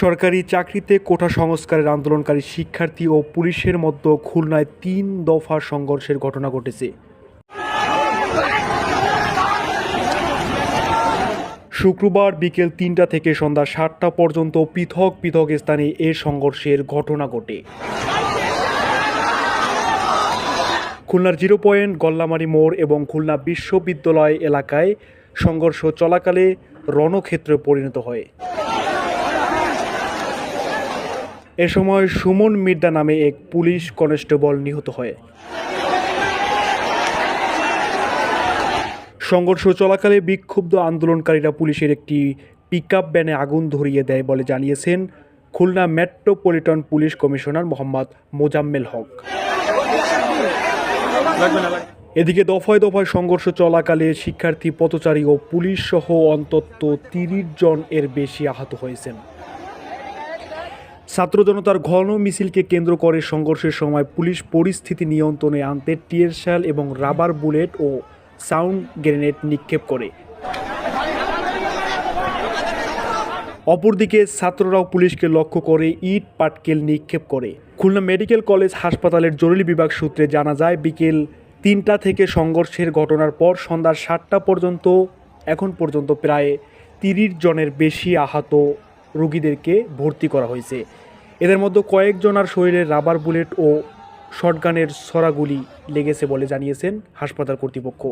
সরকারি চাকরিতে কোটা সংস্কারের আন্দোলনকারী শিক্ষার্থী ও পুলিশের মধ্যে খুলনায় তিন দফা সংঘর্ষের ঘটনা ঘটেছে। শুক্রবার বিকেল তিনটা থেকে সন্ধ্যা সাতটা পর্যন্ত পৃথক পৃথক স্থানে এ সংঘর্ষের ঘটনা ঘটে। খুলনার জিরো পয়েন্ট, গল্লামারি মোড় এবং খুলনা বিশ্ববিদ্যালয় এলাকায় সংঘর্ষ চলাকালে রণক্ষেত্রে পরিণত হয়। এ সময় সুমন মির্দা নামে এক পুলিশ কনস্টেবল নিহত হয়। সংঘর্ষ চলাকালে বিক্ষুব্ধ আন্দোলনকারীরা পুলিশের একটি পিকআপ ভ্যানে আগুন ধরিয়ে দেয় বলে জানিয়েছেন Khulna metropolitan police commissioner Mohammad Mozammel Haque. এদিকে দফায় দফায় সংঘর্ষ চলাকালে শিক্ষার্থী, পথচারী ও পুলিশ সহ অন্তত তিরিশ জন এর বেশি আহত হয়েছেন। ছাত্র জনতার ঘন মিছিলকে কেন্দ্র করে সংঘর্ষের সময় পুলিশ পরিস্থিতি নিয়ন্ত্রণে আনতে টিয়ারশাল এবং রাবার বুলেট ও সাউন্ড গ্রেনেড নিক্ষেপ করে। অপরদিকে ছাত্ররাও পুলিশকে লক্ষ্য করে ইট, পাটকেল নিক্ষেপ করে। খুলনা মেডিকেল কলেজ হাসপাতালের জরুরি বিভাগ সূত্রে জানা যায়, বিকেল তিনটা থেকে সংঘর্ষের ঘটনার পর সন্ধ্যা সাতটা পর্যন্ত, এখন পর্যন্ত প্রায় তিরিশ জনের বেশি আহত রোগীদেরকে ভর্তি করা হয়েছে। এদের মধ্যে কয়েকজনার শরীরে রাবার বুলেট ও শটগানের সরাগুলি লেগেছে বলে জানিয়েছেন হাসপাতাল কর্তৃপক্ষ।